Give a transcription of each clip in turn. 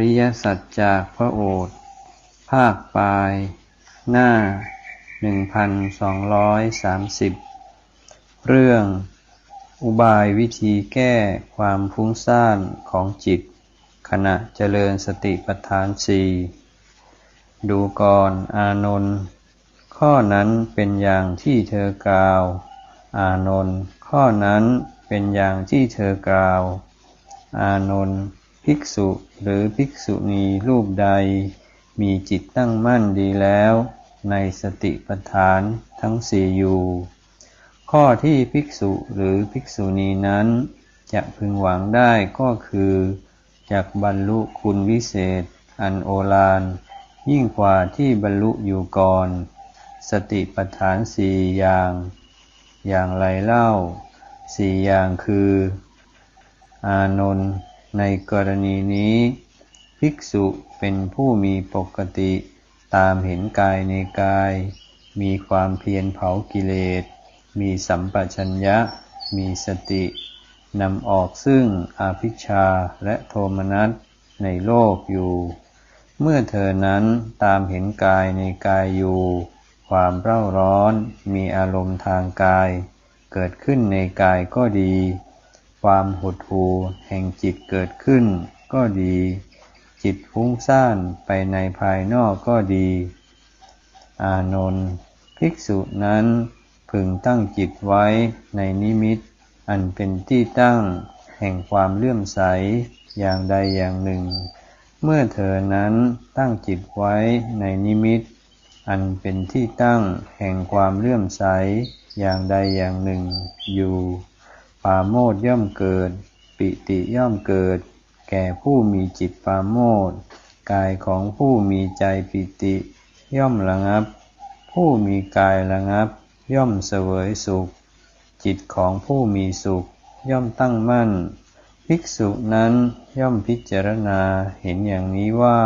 ริยสัจจากพระโอษฐ์ภาคปลาย หน้า 1230 เรื่อง อุบายวิธีแก้ความฟุ้งซ่านของจิต ขณะเจริญสติปัฏฐานสี่ดูก่อนอานนท์ข้อนั้นเป็นอย่างที่เธอกล่าว อานนท์ข้อนั้นเป็นอย่างที่เธอกล่าว อานนท์ ภิกษุหรือภิกษุณีรูปใด มีจิตตั้งมั่นดีแล้ว ในสติปัฏฐานทั้งสี่อยู่ ข้อที่ภิกษุหรือภิกษุณีนั้น จะพึงหวังได้ก็คือจากบรรลุคุณวิเศษ อันโอฬารยิ่งกว่าที่บรรลุอยู่ก่อน สติปัฏฐานสี่อย่าง อย่างไรเล่าสี่อย่างคือ อานนท์ ในกรณีนี้ ภิกษุเป็นผู้มีปกติตามเห็นกายในกาย มีความเพียรเผากิเลส มีสัมปชัญญะ มีสตินำออกซึ่งอาภิชาและโทมนัสในโลกอยู่ เมื่อเธอนั้นตามเห็นกายในกายอยู่ ความเร่าร้อนมีอารมณ์ทางกาย เกิดขึ้นในกายก็ดี ความหดหู่แห่งจิตเกิดขึ้น ก็ดี จิตฟุ้งซ่านไปในภายนอกก็ดี อานนท์ภิกษุนั้นพึงตั้งจิตไว้ในนิมิต อันเป็นที่ตั้งแห่งความเลื่อมใสอย่างใดอย่างหนึ่ง เมื่อเธอนั้นตั้งจิตไว้ในนิมิต อันเป็นที่ตั้งแห่งความเลื่อมใสอย่างใดอย่างหนึ่งอยู่ ปาโมดย่อมเกิด ปิติย่อมเกิด แก่ผู้มีจิตปาโมดกายของผู้มีใจปิติ ย่อมระงับ ผู้มีกายระงับ ย่อมเสวยสุข จิตของผู้มีสุข ย่อมตั้งมั่น ภิกษุนั้นย่อมพิจารณาเห็นอย่างนี้ว่า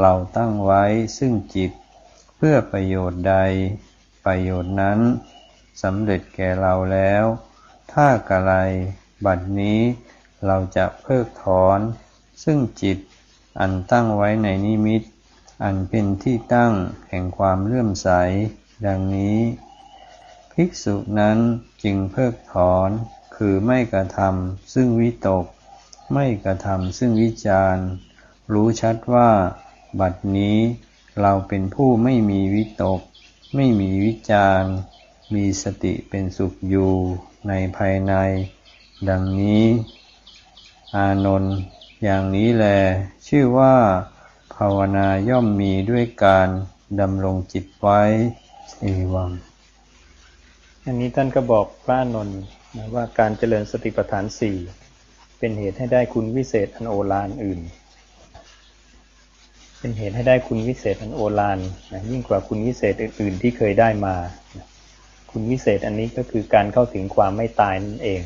เราตั้งไว้ซึ่งจิต เพื่อประโยชน์ใด ประโยชน์นั้นสำเร็จแก่เราแล้ว ถ้ากะไรบัดนี้เราจะเพิกถอน ซึ่งจิตอันตั้งไว้ในนิมิต อันเป็นที่ตั้งแห่งความเลื่อมใส ดังนี้ ภิกษุนั้นจึงเพิกถอน คือไม่กระทำซึ่งวิตก ไม่กระทำซึ่งวิจารรู้ชัดว่า บัดนี้เราเป็นผู้ไม่มีวิตก ไม่มีวิจารมีสติเป็นสุขอยู่ ในภายใน ดังนี้ อานนท์อย่างนี้แล ชื่อว่า ภาวนาย่อมมีด้วยการดำรงจิตไว้เอวัง อันนี้ท่านก็บอกพระนนท์นะว่าการเจริญสติปัฏฐานสี่เป็นเหตุให้ได้คุณวิเศษอันโอฬารอื่น เป็นเหตุให้ได้คุณวิเศษอันโอฬารนะยิ่งกว่าคุณวิเศษอื่นๆที่เคยได้มานะ คุณวิเศษอันนี้ก็คือการเข้าถึงความไม่ตายนั่นเอง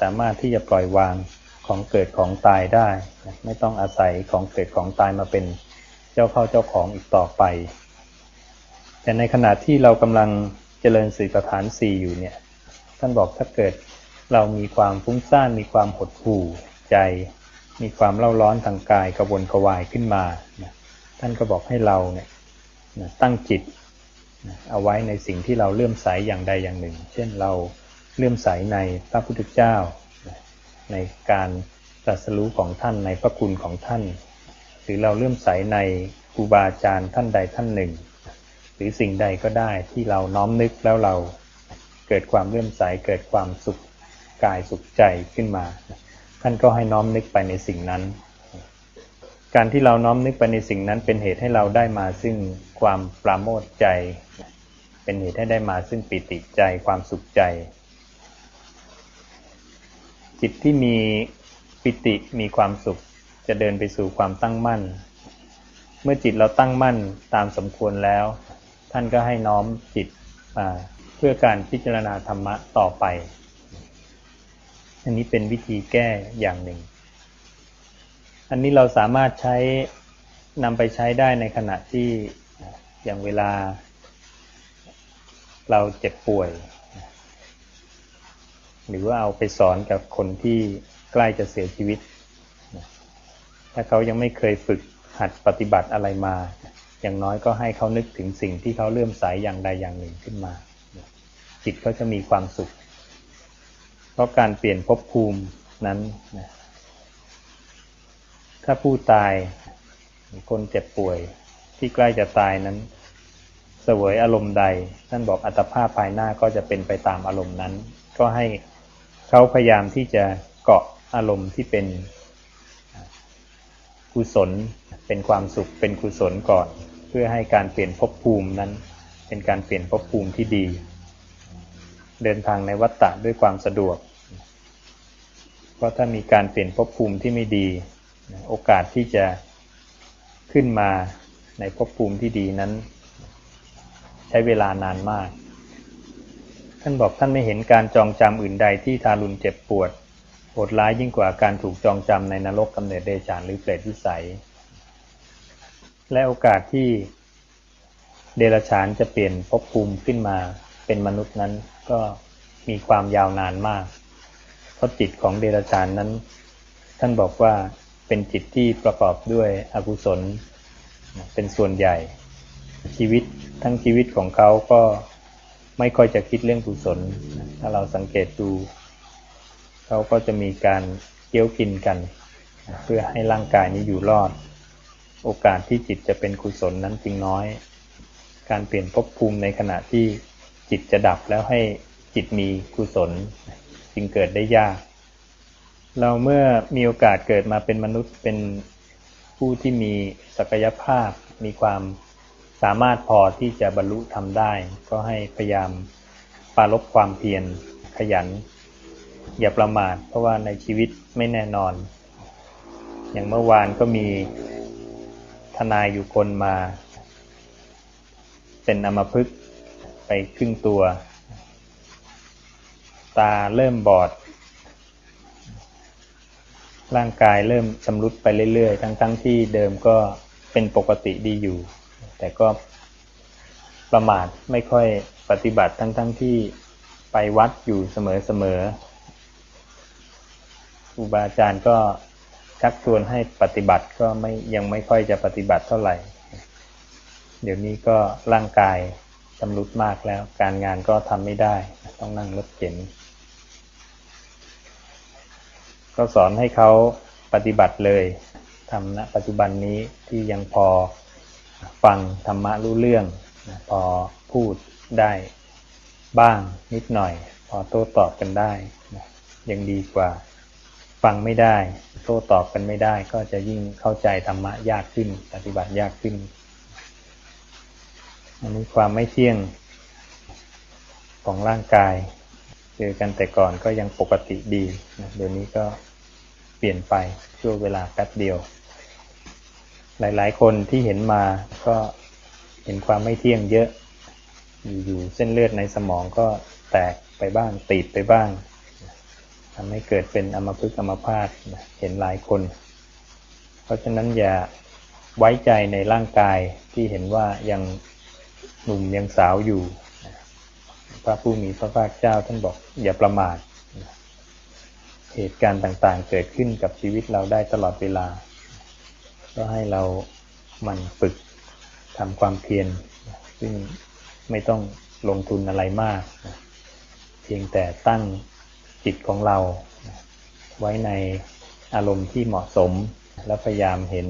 สามารถที่จะปล่อยวางของเกิดของตายได้ ไม่ต้องอาศัยของเกิดของตายมาเป็นเจ้าเข้าเจ้าของอีกต่อไป แต่ในขณะที่เรากำลังเจริญสีประฐานสี่อยู่เนี่ย ท่านบอกถ้าเกิดเรามีความฟุ้งซ่านมีความหดหู่ใจ มีความเล่าร้อนทางกายกระวนกระวายขึ้นมา ท่านก็บอกให้เราเนี่ยตั้งจิต เอาไว้ในสิ่งที่เราเลื่อมใสอย่างใดอย่างหนึ่ง เช่นเราเลื่อมใสในพระพุทธเจ้า ในการตรัสรู้ของท่านในพระคุณของท่าน หรือเราเลื่อมใสในครูบาอาจารย์ท่านใดท่านหนึ่ง หรือสิ่งใดก็ได้ที่เราน้อมนึกแล้วเราเกิดความเลื่อมใสเกิดความสุขกายสุขใจขึ้นมา ท่านก็ให้น้อมนึกไปในสิ่งนั้น การที่เราน้อมนึกไปในสิ่งนั้นเป็นเหตุให้เราได้มาซึ่งความปราโมทใจ เป็นเหตุให้ได้มาซึ่งปิติใจความสุขใจ จิตที่มีปิติมีความสุข จะเดินไปสู่ความตั้งมั่น เมื่อจิตเราตั้งมั่นตามสมควรแล้ว ท่านก็ให้น้อมจิตมาเพื่อการพิจารณาธรรมะต่อไป อันนี้เป็นวิธีแก้อย่างหนึ่ง อันนี้เราสามารถใช้นำไปใช้ได้ในขณะที่อย่างเวลา เราเจ็บป่วย หรือว่าเอาไปสอนกับคนที่ใกล้จะเสียชีวิต ถ้าเขายังไม่เคยฝึกหัดปฏิบัติอะไรมา อย่างน้อยก็ให้เขานึกถึงสิ่งที่เขาเลื่อมใสอย่างใดอย่างหนึ่งขึ้นมา จิตเขาจะมีความสุข เพราะการเปลี่ยนภพภูมินั้นนะ ถ้าผู้ตาย คนเจ็บป่วยที่ใกล้จะตายนั้น เสวยอารมณ์ใด ท่านบอกอัตภาพภายหน้าก็จะเป็นไปตามอารมณ์นั้น ก็ให้เขาพยายามที่จะเกาะอารมณ์ที่เป็นกุศล เป็นความสุข เป็นกุศลก่อน เพื่อให้การเปลี่ยนภพภูมินั้น เป็นการเปลี่ยนภพภูมิที่ดี เดินทางในวัฏฏะด้วยความสะดวก เพราะถ้ามีการเปลี่ยนภพภูมิที่ไม่ดี โอกาสที่จะขึ้นมาในภพภูมิที่ดีนั้น ใช้เวลานานมาก ท่านบอกท่านไม่เห็นการจองจำอื่นใดที่ทารุณเจ็บปวดโหดร้ายยิ่งกว่าการถูกจองจำในนรกกำเนิดเดชานหรือเปรตวิสัย และโอกาสที่เดรัจฉานจะเปลี่ยนภพภูมิขึ้นมาเป็นมนุษย์นั้นก็มีความยาวนานมาก เพราะจิตของเดรัจฉานนั้น ท่านบอกว่า เป็นจิตที่ประกอบด้วยอกุศลเป็นส่วนใหญ่ ชีวิตทั้งชีวิตของเขาก็ไม่ค่อยจะคิดเรื่องกุศล ถ้าเราสังเกตดู เขาก็จะมีการเกี้ยวกินกัน เพื่อให้ร่างกายนี้อยู่รอด โอกาสที่จิตจะเป็นกุศลนั้นจึงน้อย การเปลี่ยนภพภูมิในขณะที่จิตจะดับแล้วให้จิตมีกุศลจึงเกิดได้ยาก เราเมื่อมีโอกาสเกิดมาเป็นมนุษย์เป็นผู้ที่มีศักยภาพ มีความสามารถพอที่จะบรรลุทำได้ ก็ให้พยายามปาลบความเพียรขยัน อย่าประมาท เพราะว่าในชีวิตไม่แน่นอน อย่างเมื่อวานก็มีทนายอยู่คนมา เป็นอมพึกไปครึ่งตัว ตาเริ่มบอด ร่างกายเริ่มชำรุดไปเรื่อยๆ ทั้งๆทที่เดิมก็เป็นปกติดีอยู่ แต่ก็ประมาทไม่ค่อยปฏิบัติทั้งๆทที่ไปวัดอยู่เสมอๆครูบาอาจารย์ก็ชักชวนให้ปฏิบัติก็ไม่ยังไม่ค่อยจะปฏิบัติเท่าไหร่ เดี๋ยวนี้ก็ร่างกายชำรุดมากแล้ว การงานก็ทำไม่ได้ ต้องนั่งรถเข็น ก็สอนให้เขาปฏิบัติเลยทำณปัจจุบันนี้ที่ยังพอฟังธรรมะรู้เรื่อง พอพูดได้บ้างนิดหน่อย พอโต้ตอบกันได้ ยังดีกว่าฟังไม่ได้ โต้ตอบกันไม่ได้ ก็จะยิ่งเข้าใจธรรมะยากขึ้น ปฏิบัติยากขึ้นอันนี้ความไม่เที่ยงของร่างกาย เจอกันแต่ก่อนก็ยังปกติดีนะเดี๋ยวนี้ก็เปลี่ยนไปช่วงเวลาแป๊บเดียว หลายๆ คนที่เห็นมาก็เห็นความไม่เที่ยงเยอะ อยู่เส้นเลือดในสมองก็แตกไปบ้างตีบไปบ้างทำให้เกิดเป็นอัมพฤกษ์อัมพาตเห็นหลายคน เพราะฉะนั้นอย่าไว้ใจในร่างกายที่เห็นว่ายังหนุ่มยังสาวอยู่ พระผู้มีพระภาคเจ้าท่านบอกอย่าประมาทเหตุการณ์ต่างๆ เกิดขึ้นกับชีวิตเราได้ตลอดเวลา ก็ให้เรามันฝึกทำความเพียรซึ่งไม่ต้องลงทุนอะไรมาก เพียงแต่ตั้งจิตของเรา ไว้ในอารมณ์ที่เหมาะสม และพยายามเห็น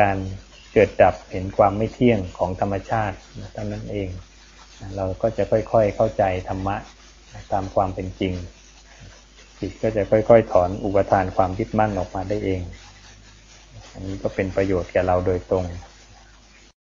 การเกิดดับเห็นความไม่เที่ยงของธรรมชาติเท่านั้นเอง เราก็จะค่อยๆเข้าใจธรรมะตามความเป็นจริง จิตก็จะค่อยๆ ถอนอุปทานความยึดมั่นออกมาได้เอง อันนี้ก็เป็นประโยชน์แก่เราโดยตรง